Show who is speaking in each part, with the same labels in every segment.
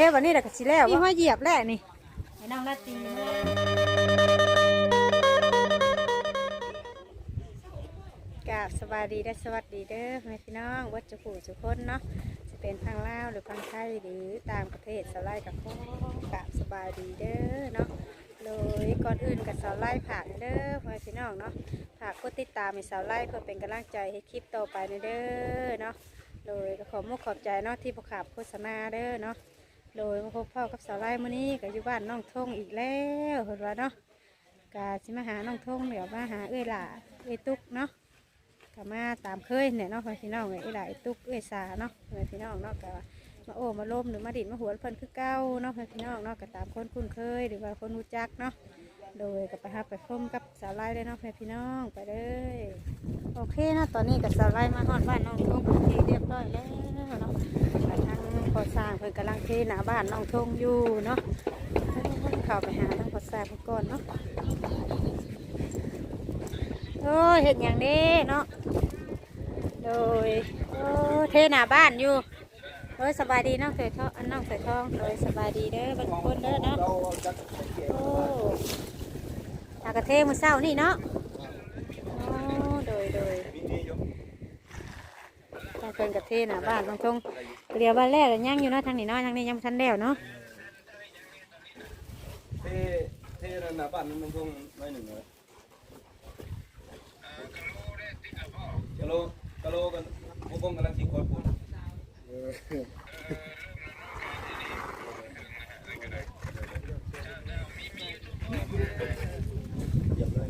Speaker 1: ทวันนี้แหละก็สิแล้วนี่ห้อยเหยียบแล้วนี่
Speaker 2: ให้น้องละตี
Speaker 1: กราบสบายดีและสวัสดีเด้อแม่พี่น้องวัดจุกูจุกคนเนาะจะเป็นทางลาวหรือทางไทยหรือต่างประเทศสาวไล่กับพ่อกราบสบายดีเด้อเนาะโดยก่อนอื่นกับสาวไล่ผากเด้อแม่พี่น้องเนาะผากกดติดตามให้สาวไล่เพื่อเป็นกำลังใจให้คลิปต่อไปเด้อเนาะโดยก็ขอมุกขอบใจเนาะที่ประขับโฆษณาเด้อเนาะ โดยมาพบพ่อกับสาวไล่มื้อนี้ก็อยู่บ้านน้องทงอีกแล้วเห็นว่าเนาะกาสิมาหาน้องทงเดี๋ยวมาหาเอ้ยหล่าเอ้ยตุ๊กเนาะก็มาตามเคยเนี่ยเนาะพี่น้องเอ้ยหลายตุกเอ้ยสาเนาะพี่น้องเนาะก็มาโอ้มาล้มหรือมาดิดมาหัวเพิ่นคือเก้าเนาะพี่น้องเนาะก็ตามคนคุ้นเคยหรือว่าคนรู้จักเนาะโดยก็ไปหาไปพมกับสาวไล่เลยเนาะพี่น้องไปเลยโอเคเนาะตอนนี้กับสาวไล่มาฮอดบ้านน้องทงที่เรียบร้อยแล้วเนาะ ไปทางก่อสร้างเพิ่นกำลังเทหน้าบ้านน้องทงอยู่เนาะเข้าไปหาทางก่อสร้างเพิ่นก่อนเนาะโอ้ยเห็นอย่างนี้เนาะโดยโอ้เทหน้าบ้านอยู่โอ้ยสบายดีน้องเสยทองอันน้องเสยทองโดยสบายดีเด้อบรรคนเด้อเนาะโอ้อากระเทมือเศร้านี่เนาะโอ้โดยโดยถ้าเป็นกระเทหน้าบ้านตรงตรง เดี๋ยวบ้านแรกย่างอยู่เนาะทางนี้เนาะทางนี้ยังบ่ทันแล้วเนาะ
Speaker 3: เทเทนั่นนะบ้านนั้นมันคงไม่หนึ่งเลยกะโลกะโลกันพวกผมกำลังสิคอยพูดเหยียบเลย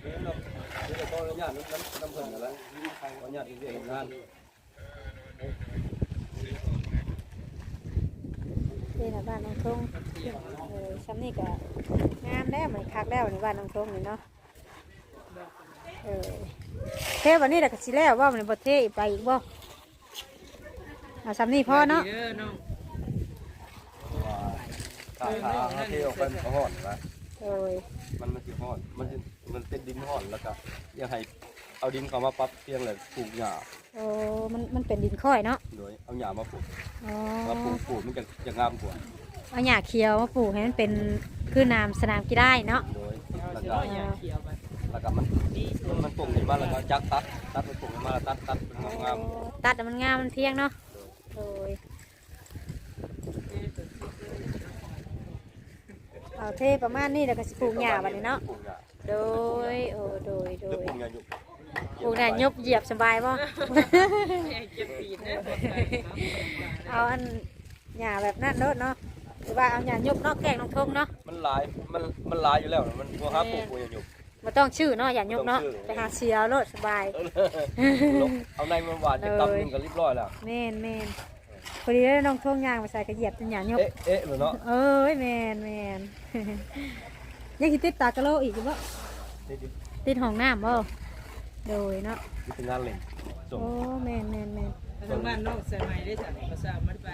Speaker 3: เดี๋ยวเราเดี๋ยวเราขออนุญาตน้ำน้ำน้ำเพิ่นกันแล้วขออนุญาตอีกเรื่องงาน
Speaker 1: เทหน้าบ้านน้องทงเออซ้ำนี่ก็งามแล้วเหมือนคักแล้วในบ้านน้องทงนี่เนาะเออเทวันนี้แหละก็สิแล้วว่ามันบ่เทอีกไปอีกบ่เอาซ้ำนี่พ่อเนาะ
Speaker 2: เด้า
Speaker 3: ขาเขาเทออกไปมันก็ห่อนนะ
Speaker 1: โดย
Speaker 3: มันมันสิห่อนมันสิมันเป็นดินห่อนแล้วก็ยังให้ เอาดินเข้ามาปรับเพียงเลยปลูกหญ้า
Speaker 1: โอ้มันมันเป็นดินค่อยเนาะ
Speaker 3: โดยเอาหญ้ามาปลูก
Speaker 1: อ๋อ
Speaker 3: มาปลูกปลูกมันจะจะงามกว่า
Speaker 1: เอาหญ้าเขียวมาปลูกให้มันเป็นคือน้ำสนามกีฬาเนาะ
Speaker 3: โดยแล้ว
Speaker 2: เสื
Speaker 3: ก็
Speaker 2: ออย่าเขียวไป
Speaker 3: แล้วก็มันมันมันปลูกขึ้นมาแล้วก็จักตัดตัดมันปลูกขึ้นมาแล้วตัดตัดเป็นงาม
Speaker 1: ตัดให้มันงามมันเที่ยงเนาะโดยเอาเทประมาณนี้แล้วก็สิปลูกหญ้าบัดนี้เนาะ
Speaker 3: ปลูกหญ้า
Speaker 1: โดยโอ้โดยโด
Speaker 3: เดี๋ยวยปลูกหญ้าอยู่
Speaker 1: ปลูกได้ยบเหยียบสบายป่ะ
Speaker 2: เจ็บปีนนะ
Speaker 1: เอาอันหญ้าแบบนั้นเนาะเนาะหรือว่าเอาหญ้ายบเนาะแกงน้องทงเนาะ
Speaker 3: มันหลายมันมันหลายอยู่แล้วนะมันพวกหาปลูกปลูกหญ้าอยู่
Speaker 1: มาต้องชื่อเนาะหญ้ายบเนาะ
Speaker 3: ต้องชื่อ
Speaker 1: ไปหาเสียรถสบาย
Speaker 3: ลงเอาในมันหวานจะกำหนึงก็เรียบร้อยแล้ว
Speaker 1: แม่นแม่นพอดีแล้วน้องท่วงยางมาใส่กระเหยียบจนหยาหยก
Speaker 3: เอ๊ะเอ๊ะเหมือนเนาะ
Speaker 1: เอ้ยแม่นแม่นยังคิดติดตากระโหลกอีกอยู่บ่
Speaker 3: นี่ดิ
Speaker 1: ติดห้องน้ำบ่ โดยเนาะ
Speaker 3: นี่เป็นงานเล่นส่ง
Speaker 1: โอ้แม่นแม่นแม่น
Speaker 2: ทางบ้านน้องสมัยได้สั่งภาษามันไป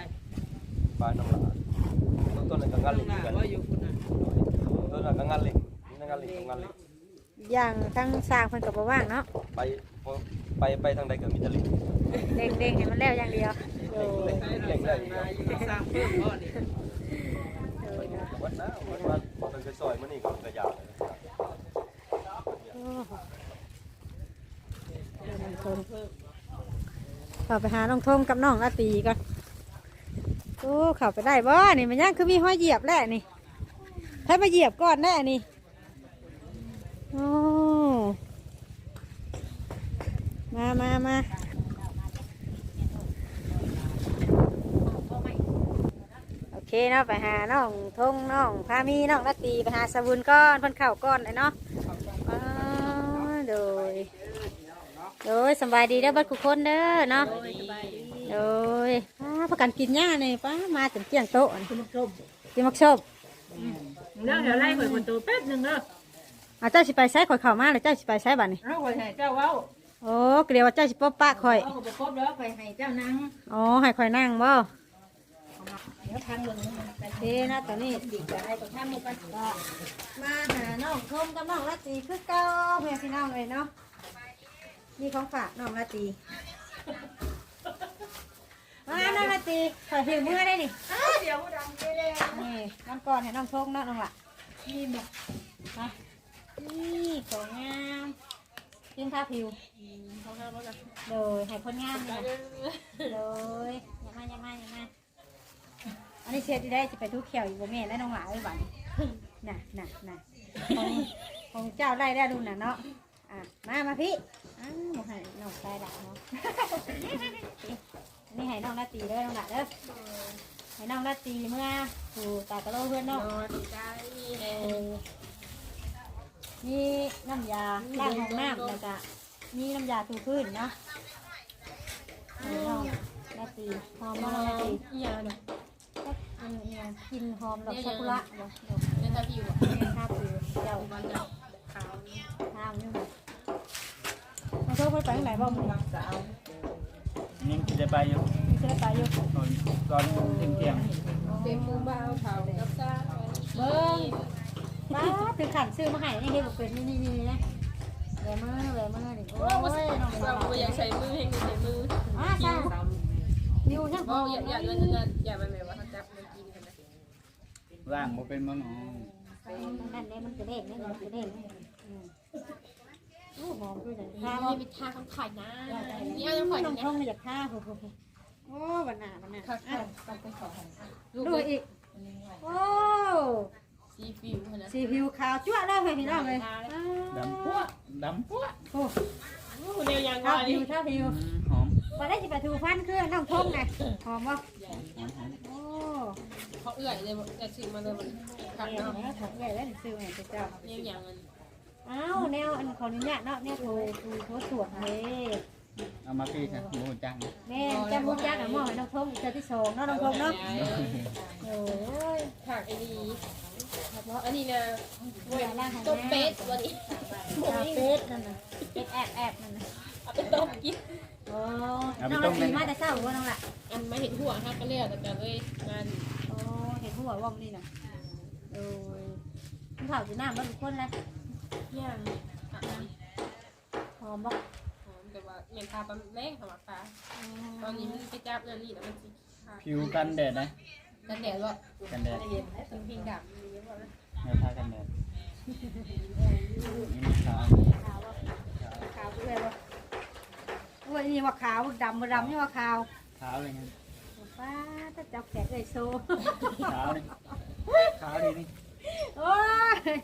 Speaker 3: ปลายน้ำหลานต้นนั้นก็งาน
Speaker 2: น้
Speaker 3: เล่
Speaker 2: อนงห
Speaker 3: เหมื
Speaker 2: น้า
Speaker 3: อนกัน
Speaker 2: ว่าอยู่คุณน่ะ
Speaker 3: ต้นนั้นก็งานเล่นนี่งานเล่นงานเล่น
Speaker 1: อย่างทั้งสร้างเพิ่นก็บ่ว่างเนาะ
Speaker 3: ไปพอไปไปทางใดก็มีแต่เล่น
Speaker 1: เด้งเด้งให้มันแล้วอย่างเดียวโดย
Speaker 3: เล่นเล่น
Speaker 2: มาอยู่สร้างเพิ่มพ่อนี่
Speaker 1: โดยเนาะ
Speaker 3: วัดนะวัดว่าเป็นไปซอยมื้อนี้ก็กระยาเลย
Speaker 1: โอ้เดี๋ยวน้อ งเข้าไปหาน้องทงกับน้องอาตีก่อนโอ้เข้าไปได้บ่นี่มันยังคือมีห้อยเหยียบแหล้วนี่ให้มาเหยียบก่อนแน่นี่โอ้มามามาโอเคเนาะไปหาน้องทงน้องพามีน้องนาตีไปหาสบุนก้อนพ่นเข่าก้อนเลยเนาะอ๋อโดย โดยสำบายดีเด้อเบัดกุกคนเด้อเนาะโดยป้าประกันกินหญ้าเนี่ยป้ามาถึงเที่ยงโต๊ะนี่กินมักชมกินมักชม
Speaker 2: เดี๋ยวเดี๋ยวไล่ข่อยคนโตแป๊บนึงเด้อ
Speaker 1: อาเจ้าสิไปใช้ข่อยเข่ามาแล้วเจ้าสิไปใช้บัดนี่
Speaker 2: เอาข่อยให้เจ้าเว้า
Speaker 1: โอ้เกลียวว่าเจ้าสิป๊อปป้าข่อย
Speaker 2: เอาไปครบแล้วข่อยให้เจ้านั่ง
Speaker 1: อ๋อให้ข่อยนั่งบ่
Speaker 2: ข
Speaker 4: เดี๋ยวทางลงมันไป
Speaker 1: เด้นะตอนนี้
Speaker 4: ดีกว่าให้กับท่านมุกกัน
Speaker 1: ก็มาหาน้องชมกับน้องละตีคือเก่าเพื่อนพี่น้องเลยเนาะ นี่ของฝากน้องละตีมาน้องละตีขอถือมือได้นี่
Speaker 4: เดี๋ยวดำเจ๊แดง
Speaker 1: นี่น้ำก่อนให้น้องชมเนาะน้องละนี่บอกมานี่ของงามยื่นท่าผิว
Speaker 4: เขาห้ามแล้วนะ
Speaker 1: โดยให้คนงามนี่นะโดยอย่ามาอย่ามาอย่ามาอันนี้เช็ดได้จะไปทุกเขียวอยู่บ่แม่และน้องหลาไอ้หวันน่ะน่ะน่ะของของเจ้าได้ได้ดูน่ะเนาะ อะมามาพี่อ้าวบ่ให้น้องตายด่าเนาะอันนี้ให้น้องนาตีเด้อน้องหลาเด้อให้น้องนาตีเมื่อถูตากระโลเพื่อน
Speaker 4: น
Speaker 1: เนาะ
Speaker 4: อนใจ
Speaker 1: เออนี่น้ำยาล้างห้องน้ำแล้วก็นี่น้ำยาถูพื้นเนาะให้น้องนาตีหอมมากนาตี
Speaker 4: อีหยังน่ะ
Speaker 1: อันนี้กินหอมดอกซากุระเนาะดอก
Speaker 4: เดี๋ยวถ้าพี่อยู่อะ
Speaker 1: ข้าวผิวเจ้า
Speaker 4: วันจะขาว
Speaker 1: ข้าวนี่มัน มาโทษไปไปไหนบ้างมึง
Speaker 2: สาว
Speaker 5: ยังจะไปอยู่
Speaker 1: มีเสื้อปลาอยู่
Speaker 5: ตอนตอนเที่ยงเที่ยง
Speaker 4: เต็มมือบ้าขาวกับซ่า
Speaker 1: เบิ้งป้าถึงขันซื้อมาให้นี่เฮ็ดบ่เป็นนี่นี่นี่นะแหวมือแหวมือนี่โอ้
Speaker 4: ว่าว่าย
Speaker 1: น้อง
Speaker 4: เรา
Speaker 1: สาว
Speaker 4: อยากใช้มือให้ใช้มือ
Speaker 1: อ่าจ้านิ้วยัง
Speaker 4: ว่าอยากอยากเงินเงินอยากไปแบบว่าเขาจับมันกินกันนะ
Speaker 5: ร่างบ่เป็นมันอ๋อ
Speaker 1: นั่นเลยมันกระเด้งนี่มันกระเด้งอืม โอ้หอมด้วยเลย
Speaker 4: นี่
Speaker 1: ข้าว
Speaker 4: มีทาข้างข่อยนะนี่เอาข้างข่อย
Speaker 1: น้อง
Speaker 4: นะ
Speaker 1: ท่องอยากข้าวโอ้วันหน้าวันหน้า
Speaker 4: ข้างข่
Speaker 1: อะ
Speaker 4: อยไปขอลู
Speaker 1: ดู
Speaker 4: ก
Speaker 1: อีก โอ้
Speaker 4: ซีฟิวนะ
Speaker 1: สีผิวขาวจั่วเลยพี่น้องเลย
Speaker 5: ดำปั้วดำปั้ว
Speaker 1: โอ้
Speaker 4: เดียวยัง
Speaker 1: ข้าว
Speaker 4: ว่า
Speaker 1: ผิ
Speaker 4: นี่
Speaker 1: วข้าวผิว
Speaker 5: อืมหอม
Speaker 1: ตอนแรกจะไปถูฟันเครื่องน้องท่องไงหอมบ่
Speaker 5: หอมหอม
Speaker 1: โอ้
Speaker 4: เขาเอื่อยเลยจะซื้อมาเลยมันขัด
Speaker 1: เดี๋ยว
Speaker 4: เนาะ
Speaker 1: นะของใหญ่แล้วซื้อให้เจ้า
Speaker 4: ยังอย่างเงิน
Speaker 1: อ้าวแนวอันของนี้เนี่ยเนาะแนวโทรโทรสวดเลย
Speaker 5: เอามาพี่ค่ะหมูจัง
Speaker 1: แม่จะรู้จักกับหม้อให้น้องท่องเจอที่สองเนาะน้องท่องเนาะโอ้ย
Speaker 4: ผักไอ้นี่อันนี้นะ
Speaker 1: เวลาล่างของ
Speaker 4: ต้ม
Speaker 1: แม่
Speaker 4: เป็ดวันนี้
Speaker 1: อ่าเป็ดนั่นน่ะเป็ดแอบแอบนั่นน่ะ
Speaker 4: เอาไปต้มกิน
Speaker 1: โอ้น้องละสีมาแต่เช้าหรือว่าน้องละ
Speaker 4: อันไม่เห็นหัวครับก็เรียกแต่แบบเลยงาน
Speaker 1: โอ้เห็นหัวว่องนี่น่ะโอ้ยคุณข่าวสีน้ำบ้านทุกคนเลย
Speaker 4: ย่าง
Speaker 1: หอมบ่
Speaker 4: หอมแต่ว่าอย่างตาปลาแม่งสมัครตาตอนนี้มันไปจับนั่นนี่แล้วมันสิ
Speaker 5: ผิวกันแดดนะ
Speaker 4: กันแดดว่า
Speaker 5: กันแดด
Speaker 4: เย็นแล้วพิงดำมีเยอะเลย
Speaker 5: เนื้อผ้ากันแดดนี่มันขาว
Speaker 1: ขาวบ่ขาวด้วยบ่โอ้ยนี่ว่าขาวดำบ่ดำนี่ว่าขาว
Speaker 5: ขาวอะไรเงี้ย
Speaker 1: ป้าถ้าจับแขกเลยโซ
Speaker 5: ขาวนี่ขาวดีนี่
Speaker 1: โอ้ย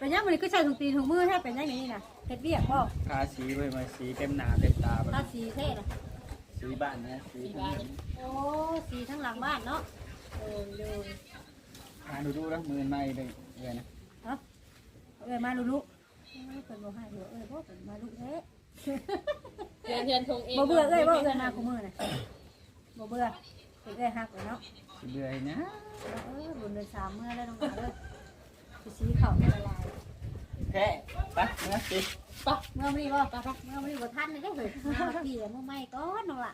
Speaker 1: เป็นยังมันก็ใส่ถุงตีนถุงมือถ้าเป็นยังนี้น่ะเฮ็ดเวียกบ่
Speaker 5: ทาสีไว้มาสีเต็มหน้าเต็มตาแบบ
Speaker 1: ถ้าสีเท่น่ะ
Speaker 5: สีบ้านนะสีบ้าน
Speaker 1: โอ้สีทั้งหลังบ้านเนาะเออดู
Speaker 5: ทาดูดูแล้วมือในเลยเลยนะ
Speaker 1: เอ้ยมาลุลุเอ้ยเพิ่นบ่ให้เด้อเอ้ยบ่เพิ่นมาลุเอ้ย
Speaker 4: เพื่อนเพื่อนทงเอง
Speaker 1: บ่เบื่อเอ้ยบ่เอ้ยมาคู่มือน่ะบ่เบื่อเพิ่นเอ้ยฮักเลยเนาะ
Speaker 5: สีเบื่อให้นะ
Speaker 1: เออบุญเดือนสามเมื่อแล้วน้องหมาเด้อสิ สีข้าวไม่ละลาย
Speaker 5: แค่ไปนะสิ
Speaker 1: เมื่อมื้อนี้บ่ปะเมื่อมื้อนี้บ่ทันเลยเด้อเฮ้ยมาพี่มื้อใหม่ก่อนน้องล่ะ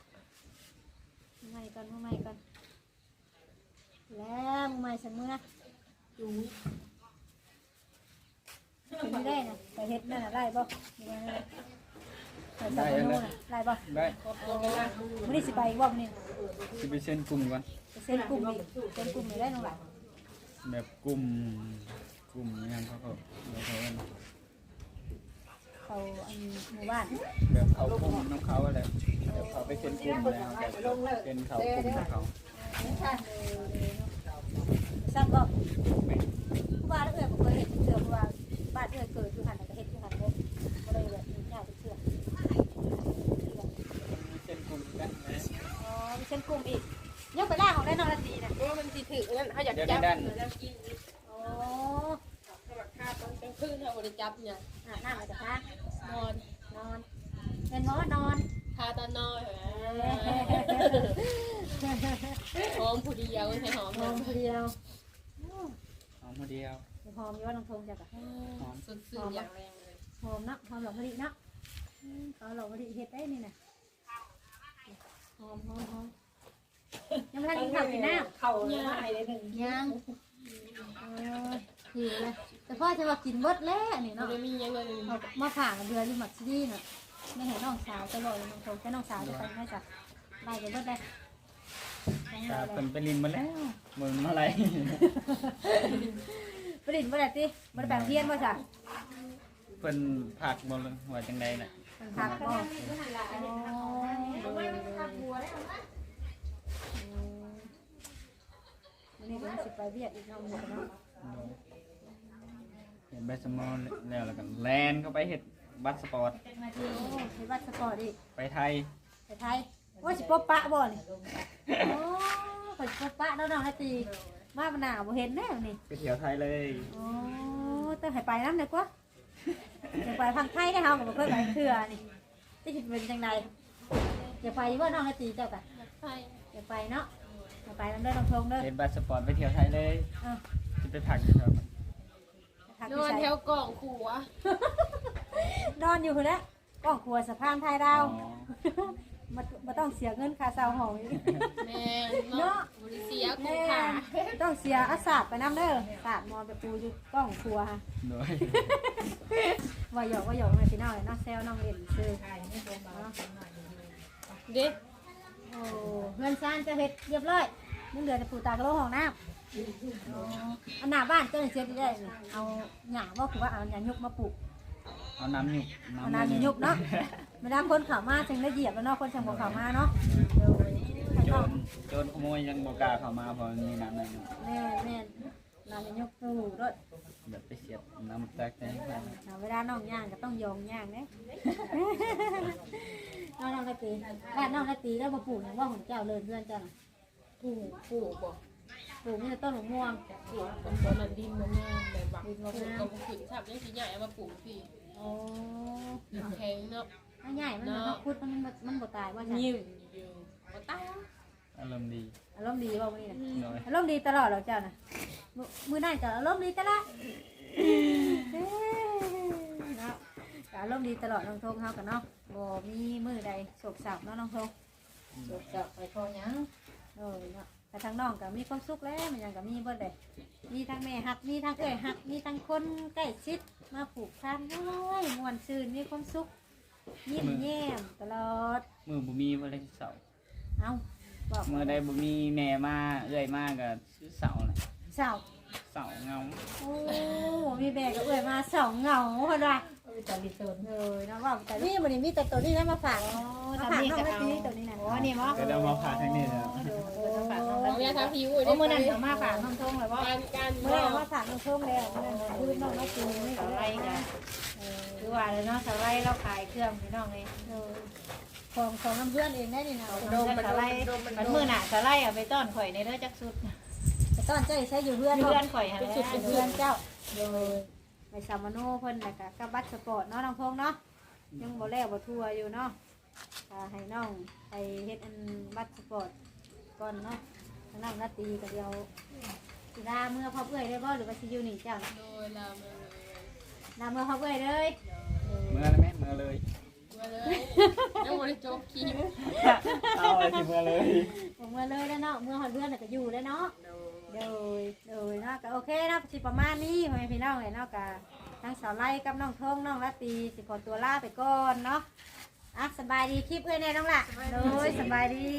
Speaker 1: มื้อใหม่ก่อนมื้อใหม่ก่อนแล้วมื้อใหม่ซั่นมื้ออยู่เป็นไม่ได้นะไปเฮ็ดนั่นน่ะได้บ่นี่ว่าไปสับปะรดน่ะได้บ่
Speaker 5: ได้
Speaker 1: มื้อนี้สิไปอีกบ่มื้อนี้
Speaker 5: สิไปเส้นกลุ่มก่อน
Speaker 1: ไปเซ็นกลุ่มอีกเซ็นกลุ่มนี่ได้น้องล่ะ
Speaker 5: แบบกลุ่มก ลุ่มยังเขาก็เดี๋ยวเขา
Speaker 1: เขาอันหมู่บ้าน
Speaker 5: แบบเขากลุ่มน้องเขาอะไรแบบเขาไปเซ็นกลุ่มแล้วแบบเซ็นเขากลุ่มของเขา
Speaker 1: ซ้ำบ่ผู้ว่าเอื้อยบ่เคยเห็นเสือผู้ว่าบ้านเอื้อยเกิดอยู่หันก็เฮ็ดอยู่หันบ่บ่ได้แบบมีญาติเชื่อ
Speaker 5: เซ็นกลุ่มกันนะ
Speaker 1: อ๋อมีเซ็นกลุ่มอีกยังไปล่างของได้นอนละตีน่ะ
Speaker 4: เพราะมันสิถือนั่นเขาอยากจับแล้วกิน
Speaker 1: โอ้
Speaker 4: สมัครค่า ตอนกลางคืนเขาบริจับเนี่ย
Speaker 1: อาบน้ำอาจจะพัก
Speaker 4: นอน
Speaker 1: นอน เป็นหมอนอน
Speaker 4: ทาตอนอนหอมผู้เดียวใช่หอม
Speaker 1: นอนคนเดียว
Speaker 5: หอมมาเดียว
Speaker 1: หอมอยู่ว่าน้องทงจักอะ
Speaker 4: สุดๆอย่างแรงเลย
Speaker 1: หอมเนาะหอมหลอกมะลิเนาะอืมเขาหลอกมะลิเฮ็ดได้นี่น่ะหอมหอมหอมยังไม่ทันกินข้าวกินน้
Speaker 2: เข่าเนี่ยหายเลยหนึ่งำ
Speaker 1: ยังเออหิวเลย แต่พ่อจะมากินเบิดแล้วนี่
Speaker 4: เรา
Speaker 1: เนาะ
Speaker 4: ไม่มียังเงิน
Speaker 1: เอามาผ่ากันเดือนอยู่หมักซีดีน่ะไม่เห็นน้องสาวตลอดเลยน้องโตแค่น้องสาวจะไปไม่จ้ะไล่กันเบิดเลยทั้ง
Speaker 5: กา
Speaker 1: เล
Speaker 5: เพิ่
Speaker 1: ย
Speaker 5: นไปลินมาแล้วมึงเมื่อไหร
Speaker 1: ประดิษฐ์บ่ได้ติบ่ได้แปลงเพี้ยนบ่จ้ะ
Speaker 5: เพิ่นผักบ่เลยว่าจังใดน่ะ
Speaker 1: มันพักบ่อ๋อวันนี้ก็สิไปเวียดอีกเนาะมื้อนี้เนาะ
Speaker 5: เห็นใบสมอลแล้วแล้วก็แลนเข้าไปเฮ็ดบัตรสปอร์ต
Speaker 1: โอ้ไปวัดสปอร์ตอีก
Speaker 5: ไปไทย
Speaker 1: ไปไทยว่าสิปบปะบ่นี่โอ้ข่อยสิปบปะแล้วน้องให้ตีมาบนหน้าบ่เห็นแน่นี่
Speaker 5: ไปเที่ยวไทยเลย
Speaker 1: โอ้ต้องให้ไปนำได้กว่าจะไปทางไทยได้เฮาก็บ่เคยไปเทื่อนี่จะสิเป็นจังไดจะไปบ่น้องให้ตีเจ้ากัน
Speaker 4: ใช่
Speaker 1: จะไปเนาะจะไปนำเด้อน้องทงเด้อ
Speaker 5: เฮ็ดบัตรสปอร์ตไปเที่ยวไทยเลย
Speaker 1: เออ
Speaker 5: จะไปผักอยู่ครับ
Speaker 1: ทัก
Speaker 4: น
Speaker 1: ที่
Speaker 4: อน
Speaker 1: ใส่
Speaker 4: แถวกล่องขัว
Speaker 1: นอนอยู่พุ่นแหละก้องครัวสะพานไทยดาว
Speaker 5: อ๋อ
Speaker 1: มาบ่ต้องเสียเงินค่าเช่าห้องอีก
Speaker 4: แม่เนาะบริเซียคุ้ม
Speaker 1: แม่
Speaker 4: ค่า
Speaker 1: ต้องเสียอาสาดไปน้ำเด้อสาดมอนไปปูอยู่กล้องครัวฮะ
Speaker 5: โดย
Speaker 1: ว่าหยอกว่าหยอกแม่พี่น้องเลยน้องแซวน้องเล่นซื้อ
Speaker 4: เด็ก
Speaker 1: โอ้เงินซานจะเฮ็ดเรียบร้อยมึงเดือจะปูตากระโหลห้องน้ำ อ๋ออันหน้าบ้านเจ้าหน้าที่ได้นี่เอาหญ้าว่าคือว่าเอาหญ้ายุกมาปลูก
Speaker 5: เอาน้ำหยุก
Speaker 1: เอาน้ำหญ้ายุกเนาะเวลาคนเข้ามาจึงได้เหยียบแล้วเนาะคนจังบ่เข้ามาเนาะเดี๋ยว
Speaker 5: โจรโจรขโมยยังบ่กล้าเข้ามาเพราะมันมีน้ำในอยู่
Speaker 1: แม่แม่น้ำหญ้ายุกตู้รถ
Speaker 5: แบบไปเสียบน้ำแตกแตกไป
Speaker 1: เอาเวลาน้องย่างก็ต้องยองย่างเด้น้องน้องนาตีบ้านน้องนาตีแล้วมาปลูกอย่างว่าของเจ้าเลยเพื่อนเจ้าน่ะ
Speaker 4: ปลูกปลูกบ่
Speaker 1: ปลูกนี่ต้นมะม่วง
Speaker 4: ปลูกเป็นต้นนั้นดินมันงามแบบว่าปลูกกับขึ้นชับยังสิใหญ่เอามาปลูกพี่
Speaker 1: โอ้
Speaker 4: แข็งเนาะ
Speaker 1: ไม่ใหญ่มันมันพุดมันมันมันบ่ตายว่าจ้ะ
Speaker 4: ยิ้มอยู่บ่ตาย
Speaker 5: อารมณ์ดี
Speaker 1: อารมณ์ดีว่าวันนี้นะ
Speaker 5: โดย
Speaker 1: อารมณ์ดีตลอดเหรอเจ้าน่ะมื้อมือนั่นก็อารมณ์ดีตลอดเอ้ยเนาะก็อารมณ์ดีตลอดน้องทงเฮากันเนาะบ่มีมือใดโศกเศร้าเนาะน้องทง
Speaker 2: จบจับไปพอยัง
Speaker 1: เออเนาะ แต่ทางน้องก็มีความสุขแล้วมันยังก็มีเบิดเลยมีทั้งแม่ฮักมีทั้งเอ้ยฮักมีทั้งคนใกล้ชิดมาผูกพันโอ้ยมวนซื่นมีความสุขยิ้มแย้มตลอด
Speaker 5: มือบ่มีบ่ได้เสาร์
Speaker 1: เอาบอก
Speaker 5: เมื่อใดบ่มีแม่มาเอื้อยมาก็ซื้อเสาแหละ
Speaker 1: เสา
Speaker 5: เสาเงา
Speaker 1: โอ้มีแบกก็เอ้ยมาสองเหงาคนละ
Speaker 2: จาริตน
Speaker 1: เลยนะว่าแต่นี่มันนี่มีแต่ตัวนี้นะมาฝากมาฝากน้องนาทีตัวนี้นะ
Speaker 2: โอ้นี่มั้ง
Speaker 5: ก็เดี๋ยวมาพาทางนี้แล้ว
Speaker 4: เอาแม่ทำผิว
Speaker 2: โอ้มื่อนั้นเขามาฝากน้องทงเลยว่า
Speaker 4: การการ
Speaker 1: เมื่อมาฝากน้องชมแล้วเมื่อคืนน้องนาทีนี่ก็
Speaker 2: สา
Speaker 1: ไร
Speaker 2: ไร่
Speaker 1: กั
Speaker 2: กันนคือว่าเลยเนาะสาไร่เราขายเครื่องพี่น้องเลย
Speaker 1: ของของน้ำเพื่อนเองได้นี่นะ
Speaker 2: โดมสาไร่มันมือหน่ะสาไร่เอาไปต้อนข่อยในเด้อจักสุด
Speaker 1: แต่ตอนเจ้าใช้อยู่เพื่อน
Speaker 2: เพื่อนข่อยฮะ
Speaker 1: เป็นจุดเป็นเพื่อนเจ้าเลยไปสามโนเพิ่นนะคะกับบัตรสปอร์ตเนาะน้องพงเนาะยังบ่แล้วบ่ทัวอยู่เนาะก็ให้น้องไปเฮ็ดอันบัตรสปอร์ตก่อนเนาะทาง น้องนาตีก็เดียวสิลาเมื่อพ่อเอื้อยได้บ่หรือว่าสิอยู่นี่เจ้าน่ะ
Speaker 4: โดยเราเลย
Speaker 1: ลาเมื่อพ่อเอื้อยเลย
Speaker 5: เมื่อแล้วแม่เมื่อเลย
Speaker 4: มาเลยยังบริจบคีม
Speaker 5: เอาเลยสิเมื่อเลย
Speaker 1: ผมเมื่อเลยแล้วเนาะเมื่อฮอดเพื่อนน่ะก็อยู่แล้วเนาะโดยโดยเนาะก็โอเคเนาะสิประมาณนี้พ่อแม่พี่น้องเลยเนาะก็ทั้งสาวไล่กับน้องทงน้องละตีสิขอตัวลาไปก่อนเนาะอะสบายดีคลิปเอ้ยแน่น้องล่ะโดยสบายดี